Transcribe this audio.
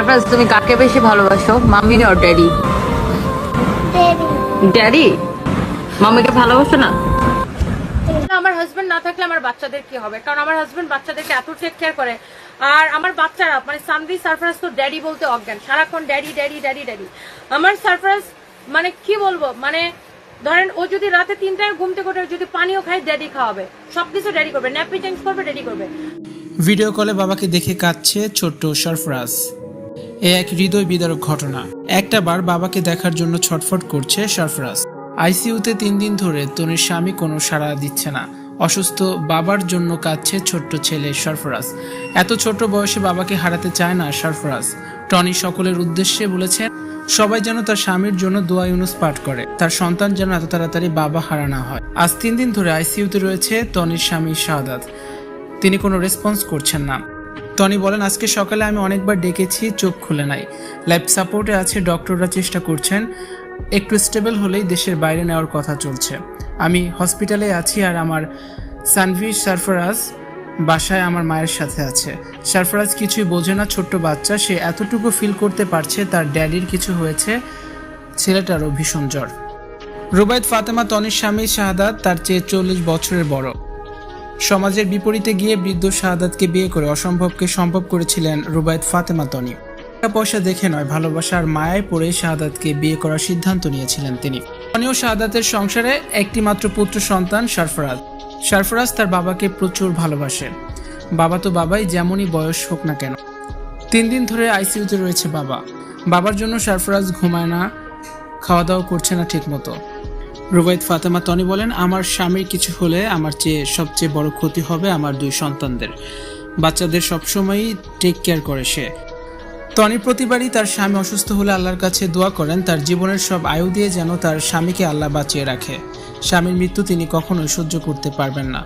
সারফরাজ তুমি কাকে বেশি ভালোবাসো? মাম্মি আর ড্যাডি ড্যাডি মাম্মিকে ভালোবাসো না? আমার হাজবেন্ড না থাকলে আমার বাচ্চাদের কি হবে? কারণ আমার হাজবেন্ড বাচ্চাদেরকে এত টেক কেয়ার করে। আর আমার বাচ্চারা মানে সানভি সারফরাজ তো ড্যাডি বলতে অজ্ঞান। সারাক্ষণ ড্যাডি ড্যাডি ড্যাডি ড্যাডি আমার সারফরাজ মানে কি বলব? মানে ধরেন ও যদি রাতে তিনটায় ঘুম থেকে ওঠে যদি পানিও খায় ড্যাডি খাওয়াবে। সবকিছু ড্যাডি করবে। ন্যাপি চেঞ্জ করবে ড্যাডি করবে। ভিডিও কলে বাবাকে দেখে কাঁদছে ছোট্ট সরফরাজ। এ এক হৃদয় বিদারক ঘটনা। একটা বার বাবাকে দেখার জন্য ছটফট করছে সরফরাজ। আইসিইউতে তিন দিন ধরে তনির স্বামী কোনো সাড়া দিচ্ছে না। অসুস্থ বাবার জন্য কাঁদছে ছোট্ট ছেলে সরফরাজ। এত ছোট বয়সে বাবাকে হারাতে চায় না সরফরাজ। টনি সকলের উদ্দেশ্যে বলেছে সবাই যেন তার স্বামীর জন্য দোয়া ইউনুস পাঠ করে। তার সন্তান যেন এত তাড়াতাড়ি বাবা হারানো হয়। আজ তিন দিন ধরে আইসিইউতে রয়েছে টনির স্বামী শাহাদাত। তিনি কোনো রেসপন্স করছেন না। টনি বলেন, আজকে সকালে আমি অনেকবার ডেকেছি, চোখ খুলে নাই। লাইফ সাপোর্টে আছে, ডক্টররা চেষ্টা করছেন, একটু স্টেবল হলেই দেশের বাইরে নেওয়ার কথা চলছে। আমি হসপিটালে আছি আর আমার সানভি সারফরাজ বাসায় আমার মায়ের সাথে আছে। সারফরাজ কিছুই বোঝে না, ছোট্ট বাচ্চা, সে এতটুকু ফিল করতে পারছে, তার ড্যাডির কিছু হয়েছে ছেলেটারও ভীষণ জ্বর। রুবায়ত ফাতেমা তনির স্বামী শাহাদাত, তার চেয়ে চল্লিশ বছরের বড়। সমাজের বিপরীতে গিয়ে বৃদ্ধ শাহাদাতকে বিয়ে করে অসম্ভবকে সম্ভব করেছিলেন রুবায়ত ফাতেমা তনি। টাকা পয়সা দেখে নয়, ভালোবাসার মায়ায় পড়ে শাহাদাতকে বিয়ে করার সিদ্ধান্ত নিয়েছিলেন তিনি। তনিও শাহাদাতের সংসারে একটি মাত্র পুত্র সন্তান সারফরাজ সারফরাজ তার বাবাকে প্রচুর ভালোবাসে। বাবা তো বাবাই, যেমনই বয়স হোক না কেন। তিন দিন ধরে আইসিইউতে রয়েছে বাবা। বাবার জন্য সারফরাজ ঘুমায় না খাওয়া দাওয়া করছে না ঠিক মতো রুবাইদ ফাতেমা তনি বলেন, আমার স্বামীর কিছু হলে আমার চেয়ে সবচেয়ে বড় ক্ষতি হবে আমার দুই সন্তানদের। বাচ্চাদের সবসময়ই টেক কেয়ার করে সে। তনি প্রতিবারই তার স্বামী অসুস্থ হলে আল্লাহর কাছে দোয়া করেন, তার জীবনের সব আয়ু দিয়ে যেন তার স্বামীকে আল্লাহ বাঁচিয়ে রাখে। স্বামীর মৃত্যু তিনি কখনোই সহ্য করতে পারবেন না।